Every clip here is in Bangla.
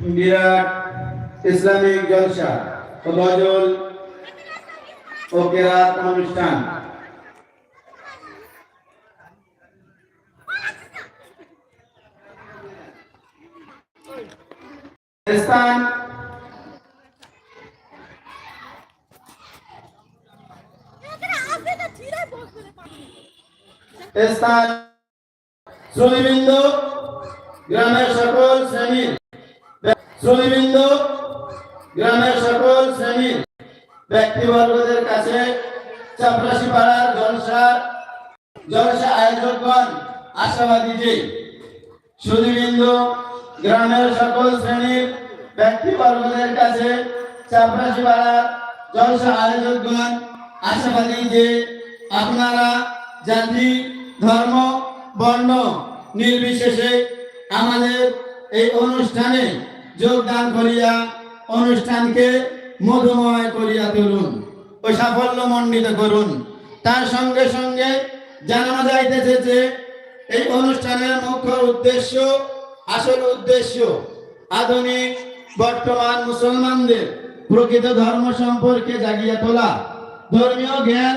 বিরাট ইসলামিক জলসা ও গজল ও কেরাত অনুষ্ঠান। স্থান স্থান গ্রামের সকল শ্রেণির শ্রমিবৃন্দ গ্রামের সকল শ্রেণির ব্যক্তিবর্গদের কাছে চাপরাশি পাড়ার জলসার জলসা আয়োজকগণ আশাবাদী যে সুদীবৃন্দ গ্রামের সকল শ্রেণির ব্যক্তিবর্গদের কাছে চাপরাশি পাড়ার জলসা আয়োজকগণ আশাবাদী যে আপনারা জাতি, ধর্ম, বর্ণ নির্বিশেষে আমাদের এই অনুষ্ঠানে যোগদান করিয়া অনুষ্ঠানকে মধুময় করিয়া তুলুন ও সাফল্য মণ্ডিত করুন। তার সঙ্গে সঙ্গে জানানো যাইতেছে যে, এই অনুষ্ঠানের মুখ্য উদ্দেশ্য, আসল উদ্দেশ্য, আধুনিক বর্তমান মুসলমানদের প্রকৃত ধর্ম সম্পর্কে জাগিয়ে তোলা, ধর্মীয় জ্ঞান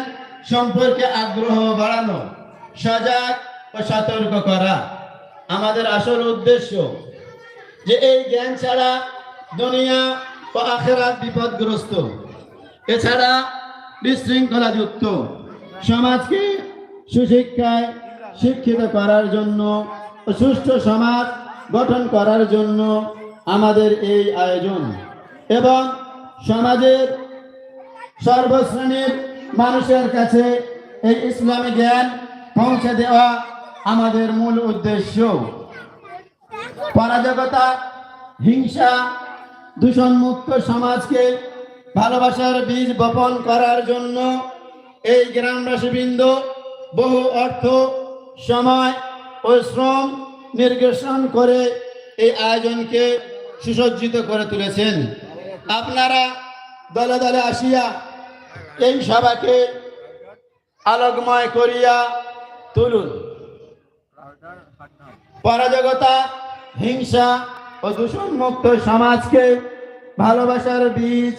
সম্পর্কে আগ্রহ বাড়ানো, সজাগ ও সতর্ক করা। আমাদের আসল উদ্দেশ্য যে এই জ্ঞান ছাড়া দুনিয়া ও আখেরাত বিপদগ্রস্ত, এছাড়া বিশৃঙ্খলাযুক্ত, সমাজকে সুশিক্ষায় শিক্ষিত করার জন্য, সুষ্ঠু সমাজ গঠন করার জন্য আমাদের এই আয়োজন। এবং সমাজের সর্বশ্রেণীর মানুষের কাছে এই ইসলামী জ্ঞান পৌঁছে দেওয়া আমাদের মূল উদ্দেশ্য। পরাজগতা হিংসা, দূষণমুক্ত সমাজকে ভালোবাসার বীজ বপন করার জন্য এই গ্রামবাসীবৃন্দ বহু অর্থ, সময় ও শ্রম নির্গেশন করে এই আয়োজনকে সুসজ্জিত করে তুলেছেন। আপনারা দলে দলে আসিয়া এই সভাকে আলোকময় করিয়া তুলুন। পরাজগতা হিংসা ও দূষণমুক্ত সমাজকে ভালোবাসার বীজ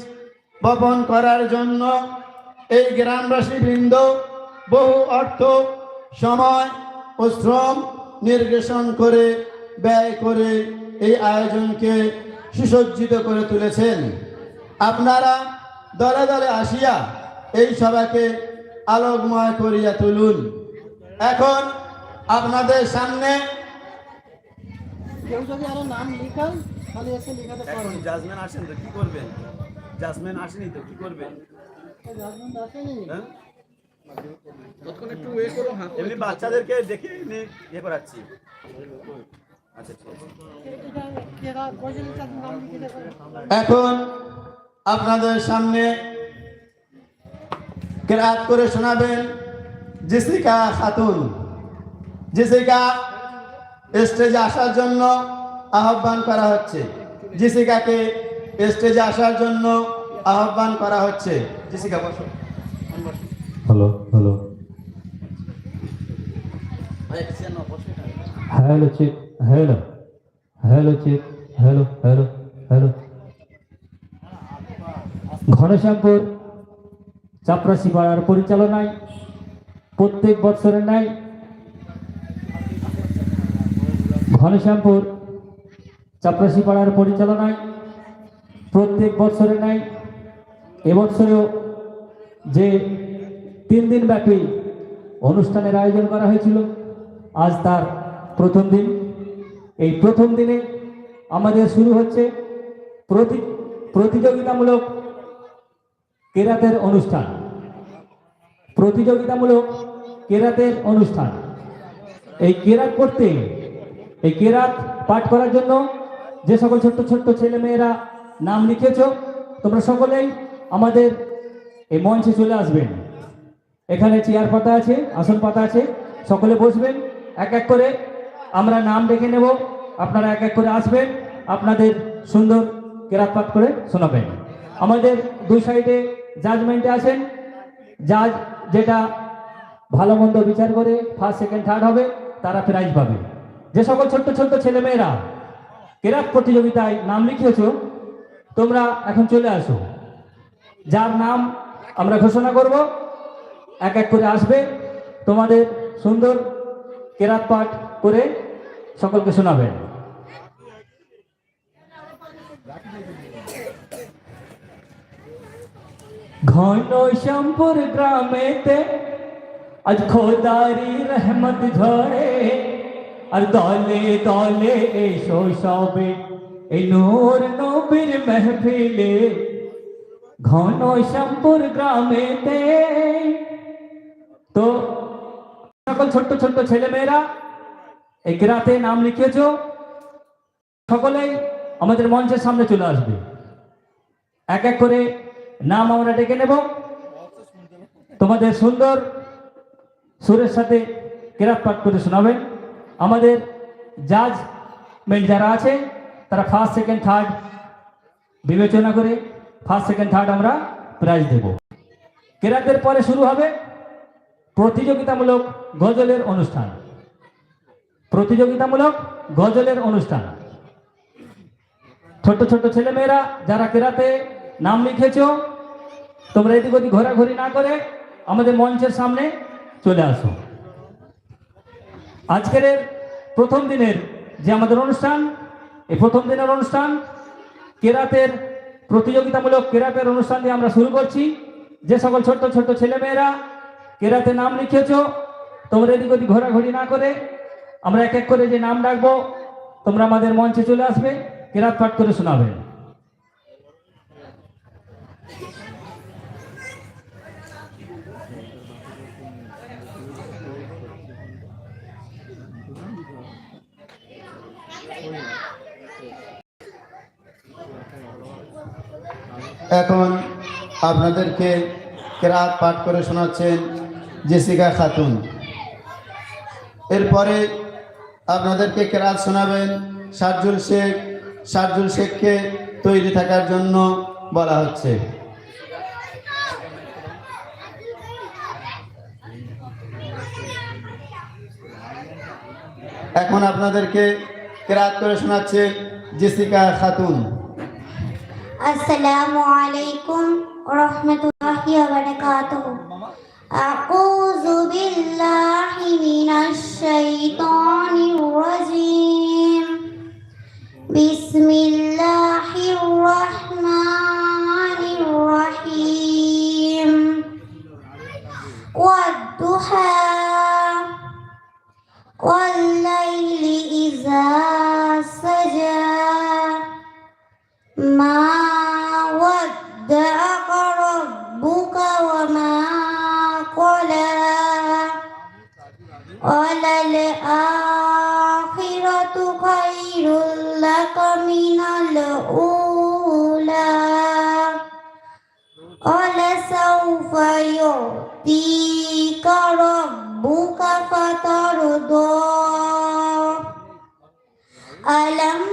বপন করার জন্য এই গ্রামবাসী বৃন্দ বহু অর্থ, সময় ও শ্রম নির্গেশন করে ব্যয় করে এই আয়োজনকে সুসজ্জিত করে তুলেছেন। আপনারা দলে দলে আসিয়া এই সভাকে আলোকময় করিয়া তুলুন। এখন আপনাদের সামনে কেউ যদি আরও নাম লিখান তাহলে এসে লিখাতে এখন পারবেন জাজম্যান আসেন তো কি করবেন? জাজম্যান আসেনি তো কি করবেন? জাজমেন্ট আসেনি। হ্যাঁ? একটু ওয়ে এমনি বাচ্চাদেরকে দেখে এমনি ইয়ে করাচ্ছি। আচ্ছা দেবে এখন আপনাদের সামনে কেরাত করে শোনাবেন জেসিকা খাতুন। জেসিকা স্টেজে আসার জন্য আহ্বান করা হচ্ছে। জেসিকাকে স্টেজে আসার জন্য আহ্বান করা হচ্ছে। জেসিকা, বসো। Hello hello. Hello check hello. Hello check hello hello hello. Ghanashyampur Chaprashi পাড়ার পরিচালনায় প্রত্যেক বছরের ন্যায় ঘনশ্যামপুর চাপরাশি পাড়ার পরিচালনায় প্রত্যেক বছরের ন্যায় এবছরেও যে তিন দিন ব্যাপী অনুষ্ঠানের আয়োজন করা হয়েছিল, আজ তার প্রথম দিন। এই প্রথম দিনে আমাদের শুরু হচ্ছে প্রতি, প্রতিযোগিতামূলক কেরাতের অনুষ্ঠান। প্রতিযোগিতামূলক কেরাতের অনুষ্ঠান। এই কেরাত করতে এই কেরাত পাঠ করার জন্য যে সকল ছোট্ট ছোট্ট ছেলে মেয়েরা নাম লিখেছ, তোমরা সকলেই আমাদের এই মঞ্চে চলে আসবেন। এখানে চেয়ার পাতা আছে, আসন পাতা আছে, সকলে বসবেন, এক এক করে আমরা নাম ডেকে নেব, আপনারা এক এক করে আসবেন, আপনাদের সুন্দর কেরাত পাঠ করে শোনাবেন। আমাদের দুই সাইডে জাজমেন্টে আছেন জাজ যেটা ভালো মন্দ বিচার করে ফার্স্ট সেকেন্ড থার্ড হবে, তারা প্রাইজ পাবে। যে সকল ছোট্ট ছোট্ট ছেলেমেয়েরা কেরাত প্রতিযোগিতায় নাম লিখিয়েছো, তোমরা এখন চলে আসো। যার নাম আমরা ঘোষণা করব, এক এক করে আসবে। তোমাদের সুন্দর কেরাত পাঠ করে সকলকে শোনাবেন ঘন শ্যামপুর গ্রামেতে আজ খোদারি রহমত ঝরে। আর দলে দলে এসো সবে। এই নূর নবীর মেহফিলে, ঘন শ্যামপুর গ্রামেতে। তো সকল ছোট্ট ছোট্ট ছেলে মেয়েরা এই কেরাতে নাম লিখেছ সকলেই আমাদের মঞ্চের সামনে চলে আসবে। এক এক করে নাম আমরা ডেকে নেব। তোমাদের সুন্দর সুরের সাথে কেরাত পাঠ করে শোনাবেন। আমাদের জাজমেন্ট যারা আছে, তারা ফার্স্ট সেকেন্ড থার্ড বিবেচনা করে ফার্স্ট সেকেন্ড থার্ড আমরা প্রাইজ দেব। কেরাতের পরে শুরু হবে প্রতিযোগিতামূলক গজলের অনুষ্ঠান। প্রতিযোগিতামূলক গজলের অনুষ্ঠান। ছোট ছোট ছেলেমেয়েরা, যারা কেরাতে নাম লিখেছ, তোমরা এদিক ওদিক ঘোরাঘুরি না করে আমাদের মঞ্চের সামনে চলে আসো। আজকের প্রথম দিনের যে আমাদের অনুষ্ঠান, এই প্রথম দিনের অনুষ্ঠান, কেরাতের প্রতিযোগিতামূলক কেরাতের অনুষ্ঠান দিয়ে আমরা শুরু করছি। যে সকল ছোট্ট ছোট্ট ছেলেমেয়েরা কেরাতে নাম লিখেছ তোমরা এদিক ওদিক ঘোরাঘুরি না করে আমরা এক এক করে যে নাম ডাকবো, তোমরা আমাদের মঞ্চে চলে আসবে, কেরাত পাঠ করে শোনাবে। এখন আপনাদেরকে কেরাত পাঠ করে শোনাচ্ছেন জেসিকা খাতুন। এরপরে আপনাদেরকে কেরাত শোনাবেন সারজুল শেখ। সারজুল শেখকে তৈরি থাকার জন্য বলা হচ্ছে। এখন আপনাদেরকে কেরাত করে শোনাচ্ছে জেসিকা খাতুন। আসসালামু আলাইকুম ওয়া রাহমাতুল্লাহি ওয়া বারাকাতুহু আউযু বিল্লাহি মিনাশ শাইতানির রাজিম। বিসমিল্লাহির রাহমানির রাহিম। ওয়াদ-দুহা يعطيك ربك فترضى ألم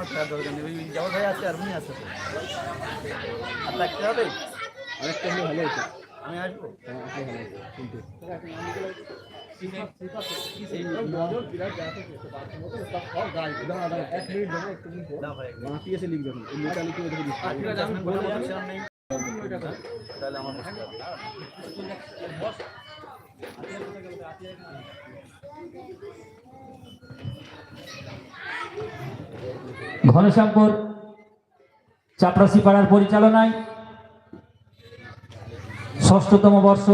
আমি আমার ফেরার দরকার নেই ওই যাওয়ার ভাই আছে আর উনি আছে তো। আর থাকতে হবে আরেকটা হলে ভালো হতো আমি আসবো হ্যাঁ আসলে ভালো হতো কিন্তু এক মিনিট দেবো একটু লিখবো দাও ভাই একটু। মাটি এসে লিখবে এই মেয়েটা লিখে ওদেরকে দিচ্ছি আর ঠিক আছে, আমি বলে বলছিলাম নেই তাহলে আমার মুশকিল হবে। ঘনশ্যামপুর চাপরাশি পাড়ার পরিচালনায় ষষ্ঠতম বর্ষ।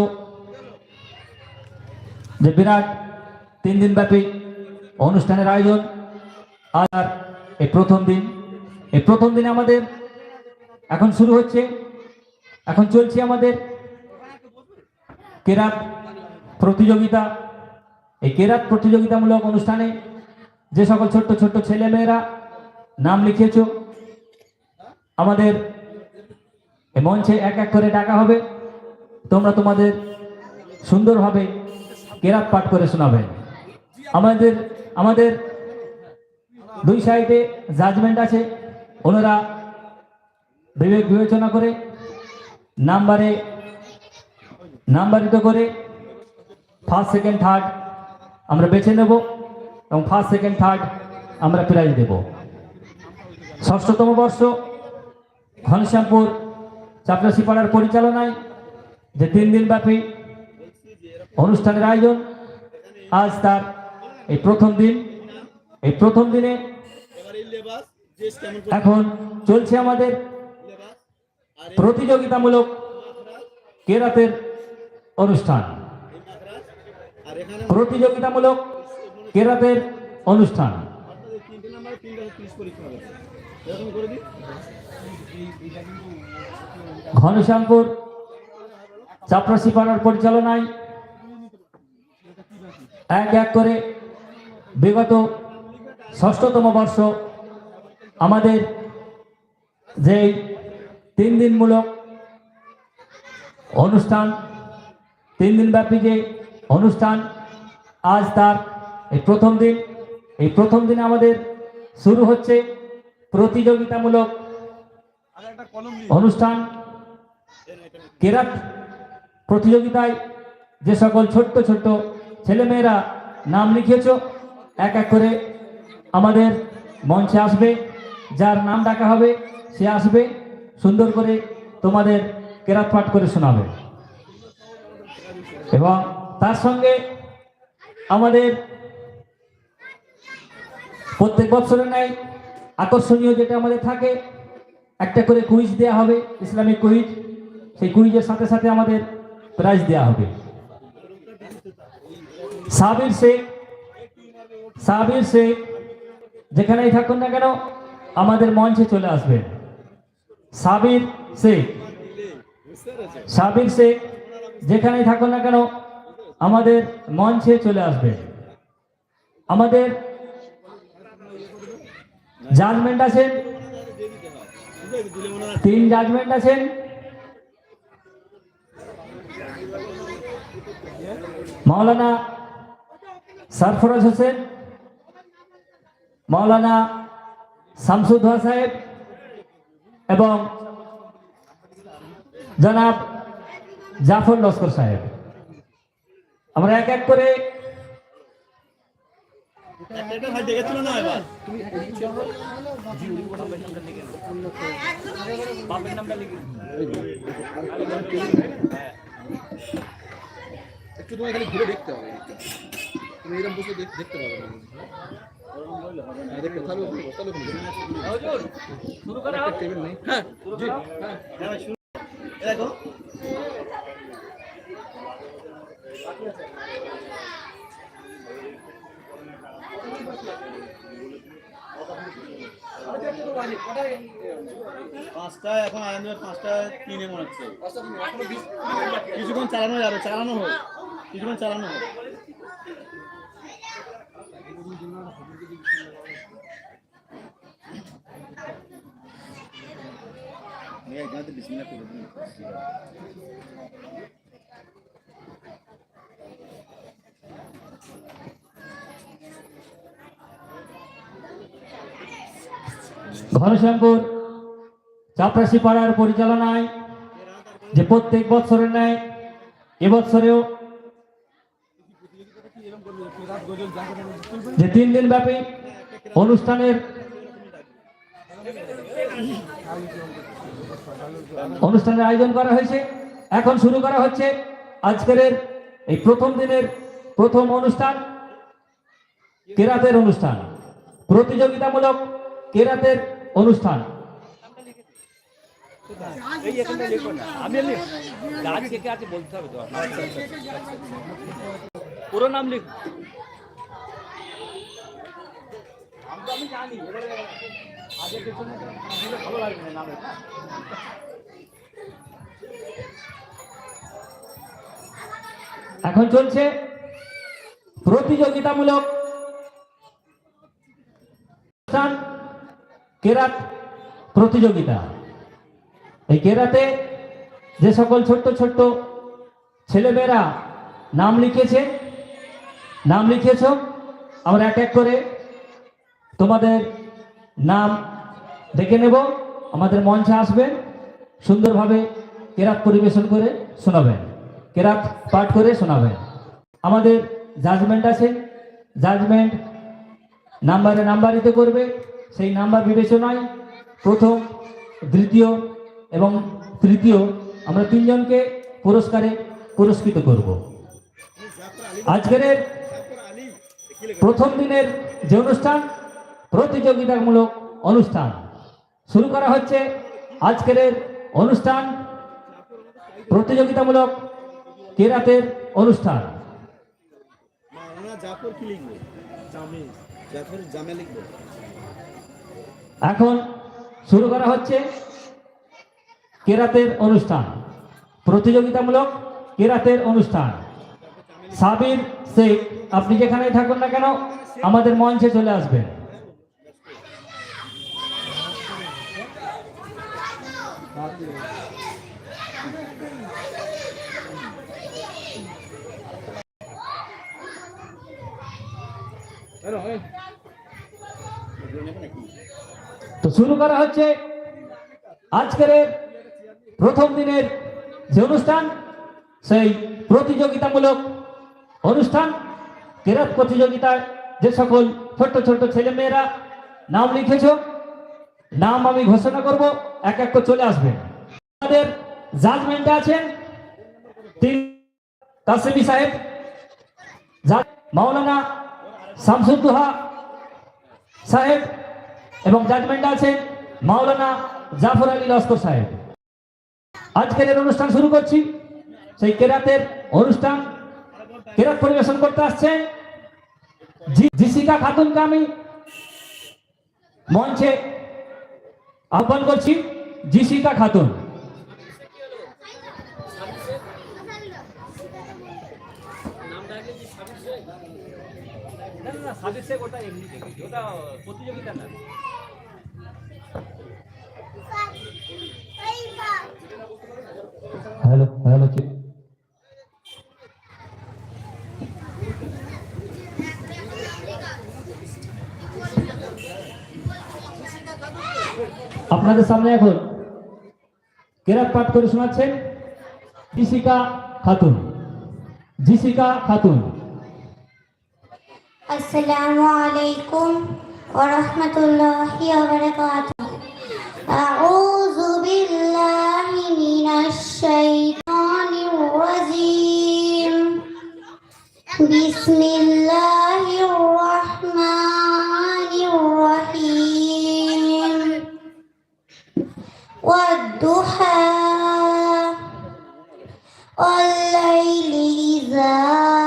যে বিরাট তিন দিন ব্যাপী অনুষ্ঠানের আয়োজন, আর এই প্রথম দিন। এই প্রথম দিনে আমাদের এখন শুরু হচ্ছে, এখন চলছে আমাদের কেরাত প্রতিযোগিতা। এই কেরাত প্রতিযোগিতামূলক অনুষ্ঠানে যে সকল ছোট্ট ছোট্ট ছেলেমেয়েরা নাম লিখিয়েছ আমাদের মঞ্চে এক এক করে ডাকা হবে। তোমরা তোমাদের সুন্দরভাবে কেরাত পাঠ করে শোনাবে। আমাদের আমাদের দুই সাইডে জাজমেন্ট আছে। ওনারা বিবেক বিবেচনা করে নাম্বারে নাম্বারিত করে ফার্স্ট সেকেন্ড থার্ড আমরা বেছে নেব এবং ফার্স্ট সেকেন্ড থার্ড আমরা প্রাইজ দেব। ষষ্ঠতম বর্ষ, ঘনশ্যামপুর চাপরাশি পাড়ার পরিচালনায় যে তিন দিন ব্যাপী অনুষ্ঠানের আয়োজন, আজ তার এই প্রথম দিন। এই প্রথম দিনে এখন চলছে আমাদের প্রতিযোগিতামূলক কেরাতের অনুষ্ঠান। প্রতিযোগিতামূলক কেরাতের অনুষ্ঠান। ঘনশ্যামপুর চাপরাশি পাড়ার পরিচালনায় এক এক করে বিগত ষষ্ঠতম বর্ষ আমাদের যে তিন দিনমূলক অনুষ্ঠান তিন দিন ব্যাপী যে অনুষ্ঠান, আজ তার এই প্রথম দিন। এই প্রথম দিনে আমাদের শুরু হচ্ছে প্রতিযোগিতামূলক অনুষ্ঠান কেরাত প্রতিযোগিতায় যে সকল ছোট্ট ছোট্ট ছেলেমেয়েরা নাম লিখিয়েছ এক এক করে আমাদের মঞ্চে আসবে। যার নাম ডাকা হবে সে আসবে সুন্দর করে তোমাদের কেরাত পাঠ করে শোনাবে। এবং তার সঙ্গে আমাদের প্রত্যেক বছরের ন্যায় আকর্ষণীয় যেটা আমাদের থাকে, একটা করে কুইজ দেওয়া হবে, ইসলামিক কুইজ সেই কুইজের সাথে সাথে আমাদের প্রাইজ দেওয়া হবে। সাবির শেখ সাবির শেখ, যেখানেই থাকুন না কেন, আমাদের মঞ্চে চলে আসবেন। সাবির শেখ সাবির শেখ, যেখানেই থাকুন না কেন, আমাদের মঞ্চে চলে আসবে আমাদের জাজমেন্ট আছেন? তিন জাজমেন্ট আছেন? মাওলানা সরফরাজ হোসেন, মাওলানা শামসুদ্দোহা সাহেব এবং জনাব জাফর লস্কর সাহেব। আমরা এক এক করে একটা ভাই দেখেছিল না এবার? একটু তোমায় খালি ঘুরে দেখতে হবে। তুমি এরকম বসে দেখ- দেখতে পাবে না। হ্যাঁ, দেখতে তাহলে ওখানে- তাহলে ওখানে দেখো। একটা টেবিল নেই হ্যাঁ জি হ্যাঁ দেখো পাঁচটা এখন আনন্দ পাঁচটা তিনে মনে হচ্ছে। কিছুক্ষণ চালানো যাবে চালানো হোক। কিছুক্ষণ চালানো হোক। এখানে বিসমিল্লাহ করে দিন। ঘনশ্যামপুর চাপরাশি পাড়ার পরিচালনায় যে প্রত্যেক বছরের ন্যায়, এবছরেও যে তিন দিন ব্যাপী অনুষ্ঠানের অনুষ্ঠানের আয়োজন করা হয়েছে। এখন শুরু করা হচ্ছে আজকের এই প্রথম দিনের প্রথম অনুষ্ঠান, কেরাতের অনুষ্ঠান। প্রতিযোগিতামূলক কেরাতের অনুষ্ঠান। পুরো নাম লিখো। আমি জানি এবারে আগে পেছনে ভালো লাগবে না নামে এখন চলছে প্রতিযোগিতামূলক অনুষ্ঠান কেরাত প্রতিযোগিতা। এই কেরাতে যে সকল ছোট্ট ছোট্ট ছেলেমেয়েরা নাম লিখেছে, নাম লিখেছ, আমরা এক এক করে তোমাদের নাম দেখে নেব, আমাদের মঞ্চে আসবেন সুন্দরভাবে কেরাত পরিবেশন করে শোনাবেন, কেরাত পাঠ করে শোনাবেন। আমাদের জাজমেন্ট আছে জাজমেন্ট নাম্বারে নাম্বারিত করবে সেই নাম্বার বিবেচনায় প্রথম, দ্বিতীয় এবং তৃতীয় আমরা তিনজনকে পুরস্কারে পুরস্কৃত করব। আজকের প্রথম দিনের যে অনুষ্ঠান, প্রতিযোগিতামূলক অনুষ্ঠান, শুরু করা হচ্ছে আজকের অনুষ্ঠান, প্রতিযোগিতামূলক কেরাতের অনুষ্ঠান। জাফর কি জামে জাফর জামে এখন শুরু করা হচ্ছে কেরাতের অনুষ্ঠান। প্রতিযোগিতামূলক কেরাতের অনুষ্ঠান। সাবির, শেখ, আপনি যেখানেই থাকুন না কেন, আমাদের মঞ্চে চলে আসবেন। তো শুরু করা হচ্ছে আজকের প্রথম দিনের যে অনুষ্ঠান, সেই প্রতিযোগিতামূলক অনুষ্ঠান কেরাত প্রতিযোগিতায় যে সকল ছোট্ট ছোট্ট ছেলে মেয়েরা নাম লিখেছ, নাম আমি ঘোষণা করব, এক এক করে চলে আসবে। আমাদের জাজমেন্টে আছেন তিন কাসিমি সাহেব মাওলানা শামসুদ্দোহা সাহেব এবং জাজমেন্টে আছেন মাওলানা জাফর আলী লস্কর সাহেব। আজকের অনুষ্ঠান শুরু করছি। সেই কেরাতের অনুষ্ঠান কেরাত পরিবেশন করতে আসছে। জিসিকা খাতুনকে আমি মঞ্চে আহ্বান করছি জিসিকা খাতুন। হ্যালো হ্যালো আপনাদের সামনে এখন কেরাত পাঠ করে শোনাচ্ছেন জিসিকা খাতুন। জিসিকা খাতুন। السلام عليكم ورحمة الله وبركاته. أعوذ بالله من الشيطان الرجيم. بسم الله الرحمن الرحيم. والضحى والليل إذا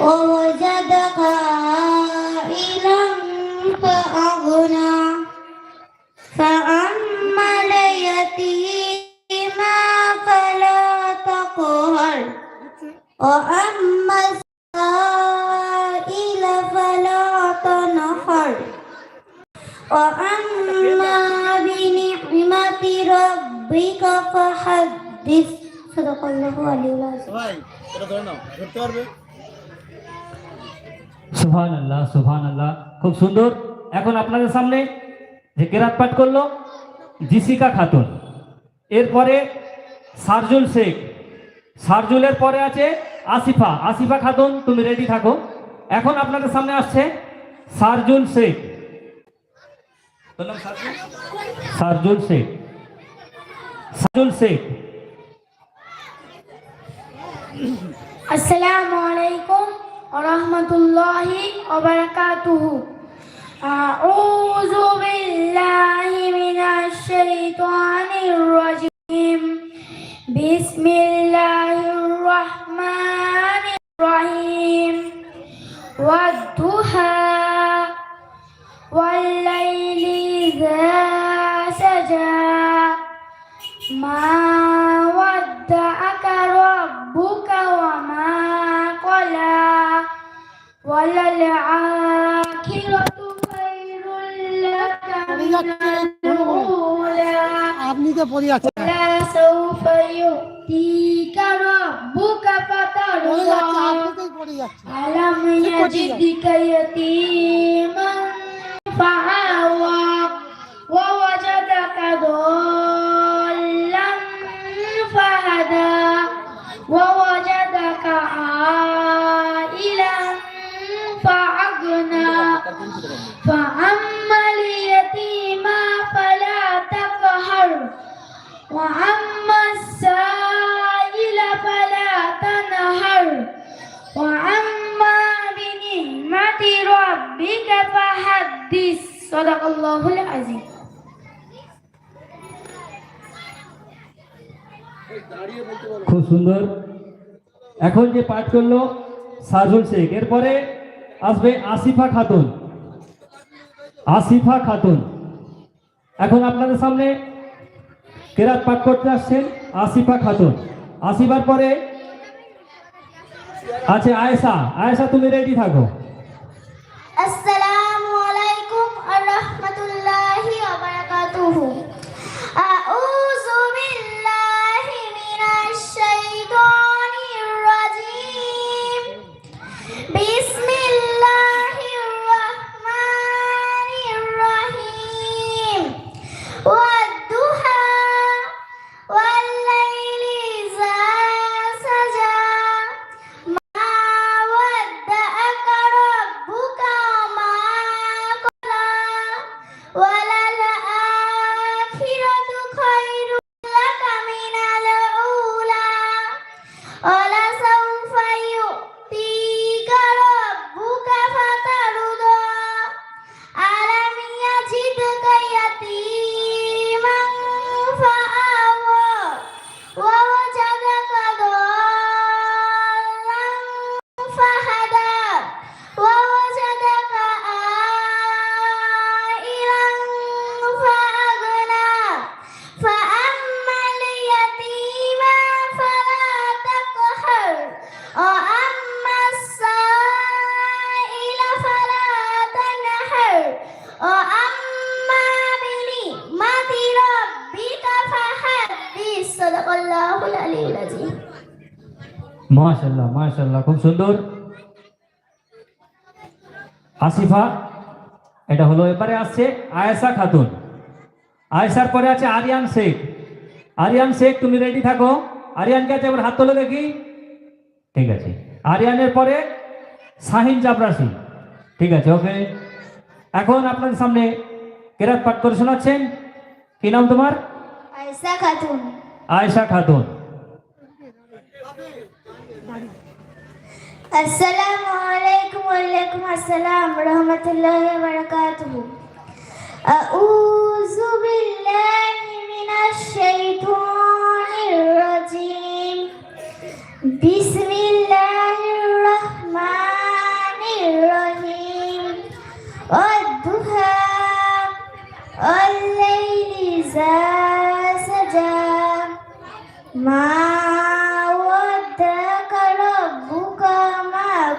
ووجدك عائلا فأغنى فأما اليتيم فلا تقهر وأما السائل فلا تنهر وأما بنعمة ربك فحدث صدق الله عليه وسلم সুফান আল্লাহ সুফান আল্লাহ খুব সুন্দর। এখন আপনাদের সামনে যে কেরাত পাঠ করল, জিসিকা খাতুন। এরপরে সারজুল শেখ। সারজুলের পরে আছে আসিফা। আসিফা খাতুন, তুমি রেডি থাকো। এখন আপনাদের সামনে আসছে সারজুল শেখ। সারজুল শেখ। সারজুল শেখ। আসসালামু আলাইকুম। রহমতুল্লাহি অবরকাতুহু আউযু বিল্লাহি মিনাশ শাইতানির রাজিম। বিসমিল্লাহির রহমানির রহিম। ওয়াদ-দুহা ইযা সাজা। মা আপনি তো পড়ে আছেন ولسوف يؤتيك ربك পড়ে যাচ্ছে فترضى আপনি তো পড়ে যাচ্ছে ألم يجدك يتيما فآوى খুব সুন্দর। এখন যে পাঠ করল সাজুল শেখ, এরপরে আসবে আসিফা খাতুন। আসিফা খাতুন। এখন আপনাদের সামনে কেরাত পাঠ করতে আসছেন আসিফা খাতুন। আসিফার পরে আছে আয়েশা। আয়েশা, তুমি রেডি থাকো। আসসালামু আলাইকুম আর রাহমাতুল্লাহি ওয়া বারাকাতুহু। আউযু সুন্দর। আসিফা এটা হলো এবারে আসছে আয়েশা খাতুন। আয়েশার পরে আছে আরিয়ান শেখ। আরিয়ান শেখ তুমি রেডি থাকো। আরিয়ানকে আছে? এবার হাত তোলে দেখি। ঠিক আছে। আরিয়ানের পরে শাহিন চাপরাশি ঠিক আছে ওকে এখন আপনাদের সামনে কেরাত পাঠ করে শোনাচ্ছেন। কি নাম তোমার? আয়েশা খাতুন। আয়েশা খাতুন। السلام عليكم وعليكم السلام ورحمة الله وبركاته. أعوذ بالله من الشيطان الرجيم. بسم الله الرحمن الرحيم. والضحى والليل إذا سجى. ما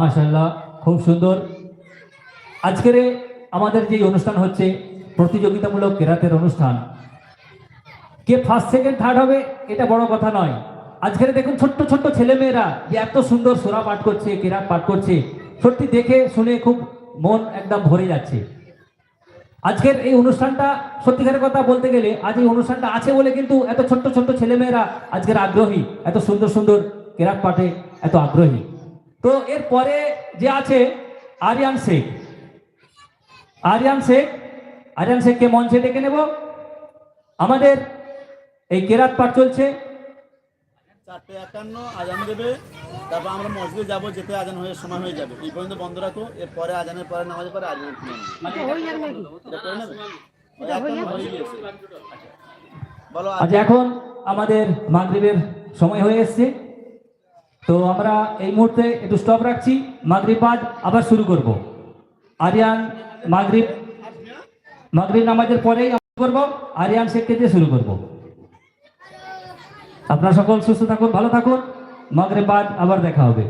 মাশাল্লাহ খুব সুন্দর। আজকের আমাদের যে অনুষ্ঠান হচ্ছে, প্রতিযোগিতামূলক কেরাতের অনুষ্ঠান। কে ফার্স্ট সেকেন্ড থার্ড হবে, এটা বড় কথা নয়। আজকের দেখুন, ছোট্ট ছোট্ট ছেলেমেয়েরা যে এত সুন্দর সোরা পাঠ করছে কেরাত পাঠ করছে, সত্যি দেখে শুনে খুব মন একদম ভরে যাচ্ছে। আজকের এই অনুষ্ঠানটা, সত্যিকারের কথা বলতে গেলে, আজ এই অনুষ্ঠানটা আছে বলে কিন্তু এত ছোট্ট ছোট্ট ছেলেমেয়েরা আজকের আগ্রহী, এত সুন্দর সুন্দর কেরাত পাঠে এত আগ্রহী। তো এর পরে যে আছে আরিয়ান শেখ। আরিয়ান শেখ আরিয়ান শেখকে মঞ্চে ডেকে নেব। আমাদের এই কেরাত পাঠ চলছে। চারটে একান্ন আজান দেবে। তারপর আমরা মসজিদে যাব যেতে আজান হয়ে সময় হয়ে যাবে। এই পর্যন্ত বন্ধ রাখো। এরপরে আজানের পরে নামাজের পরে গিয়েছে। আচ্ছা। বলো আজ এখন আমাদের মাগরিবের সময় হয়ে এসছে। তো আমরা এই মুহূর্তে একটু স্টপ রাখছি। মাগরিবাদ আবার শুরু করব। আরিয়ান, মাগরিব মাগরিব নামাজের পরেই করব। আরিয়ান শেখকে দিয়ে শুরু করব। আপনারা সকল সুস্থ থাকুন, ভালো থাকুন। মাগরিব বাদ আবার দেখা হবে।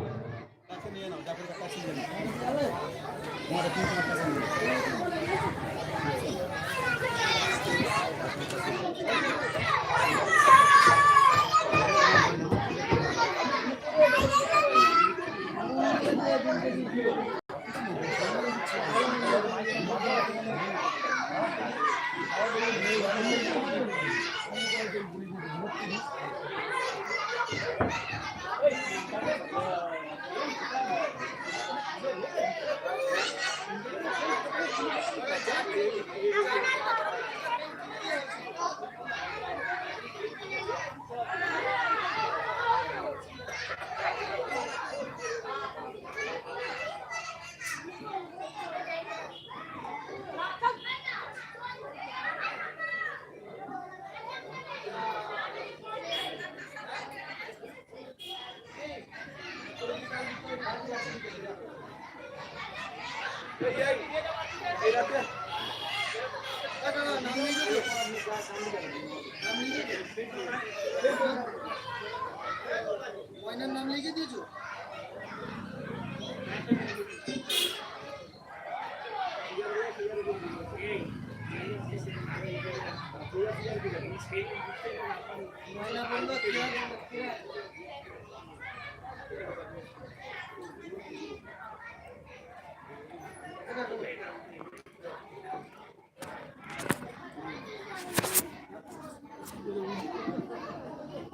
ময়নার নাম লিখে দিয়েছ